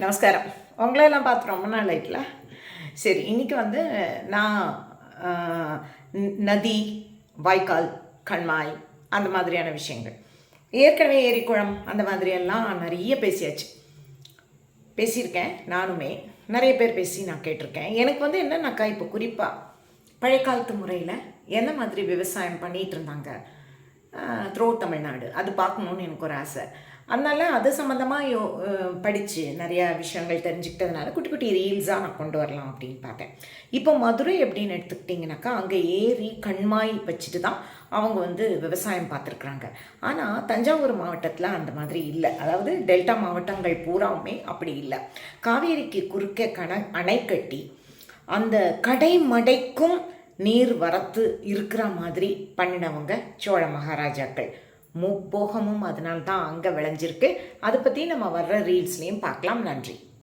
நமஸ்காரம். உங்களெல்லாம் பார்த்து ரொம்ப நாள் ஆயிட்டல. சரி இன்றைக்கி வந்து நான் நதி வாய்க்கால் கண்மாய் அந்த மாதிரியான விஷயங்கள். ஏற்கனவே ஏரிக்குளம் அந்த மாதிரியெல்லாம் நிறைய பேசியாச்சு. பேசியிருக்கேன் நானுமே. நிறைய பேர் பேசி நான் கேட்டிருக்கேன். எனக்கு வந்து என்னன்னாக்கா இப்போ குறிப்பாக பழைய காலத்து முறையில் என்ன மாதிரி விவசாயம் பண்ணிகிட்டு இருந்தாங்க? த்ரோ தமிழ்நாடு. அது பார்க்கணுன்னு எனக்கு ஒரு ஆசை. அதனால அது சம்மந்தமாக யோ படித்து நிறையா விஷயங்கள் தெரிஞ்சுக்கிட்டதுனால குட்டி குட்டி ரீல்ஸாக நான் கொண்டு வரலாம் அப்படின்னு பார்த்தேன். இப்போ மதுரை எப்படின்னு எடுத்துக்கிட்டிங்கனாக்கா அங்கே ஏரி கண்மாய் வச்சுட்டு தான் அவங்க வந்து விவசாயம் பார்த்துருக்குறாங்க. ஆனால் தஞ்சாவூர் மாவட்டத்தில் அந்த மாதிரி இல்லை. அதாவது டெல்டா மாவட்டங்கள் பூராவுமே அப்படி இல்லை. காவேரிக்கு குறுக்கே கண அணை கட்டி அந்த கடைமடைக்கும் நீர் வரத்து இருக்கிற மாதிரி பண்ணினவங்க சோழ மகாராஜாக்கள். முப்போகமும் அதனால தான் அங்கே விளைஞ்சிருக்கு. அதை பற்றி நம்ம வர்ற ரீல்ஸ்லேயும் பார்க்கலாம். நன்றி.